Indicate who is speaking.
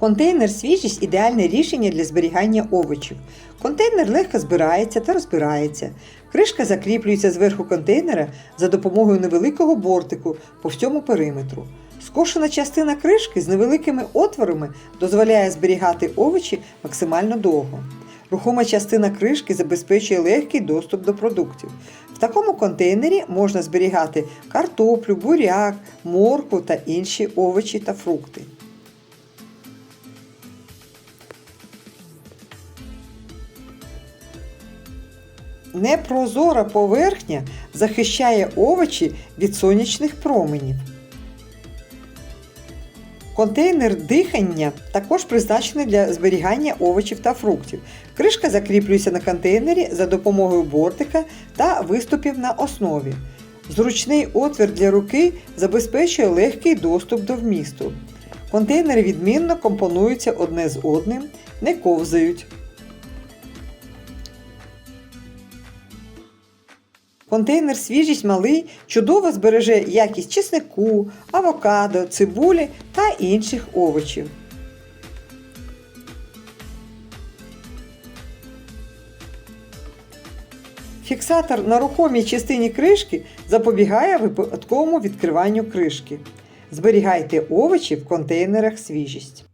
Speaker 1: Контейнер свіжість ідеальне рішення для зберігання овочів. Контейнер легко збирається та розбирається. Кришка закріплюється зверху контейнера за допомогою невеликого бортику по всьому периметру. Скошена частина кришки з невеликими отворами дозволяє зберігати овочі максимально довго. Рухома частина кришки забезпечує легкий доступ до продуктів. В такому контейнері можна зберігати картоплю, буряк, моркву та інші овочі та фрукти. Непрозора поверхня захищає овочі від сонячних променів. Контейнер дихання також призначений для зберігання овочів та фруктів. Кришка закріплюється на контейнері за допомогою бортика та виступів на основі. Зручний отвір для руки забезпечує легкий доступ до вмісту. Контейнери відмінно компонуються одне з одним, не ковзають. Контейнер свіжість малий чудово збереже якість чеснику, авокадо, цибулі та інших овочів. Фіксатор на рухомій частині кришки запобігає випадковому відкриванню кришки. Зберігайте овочі в контейнерах свіжість.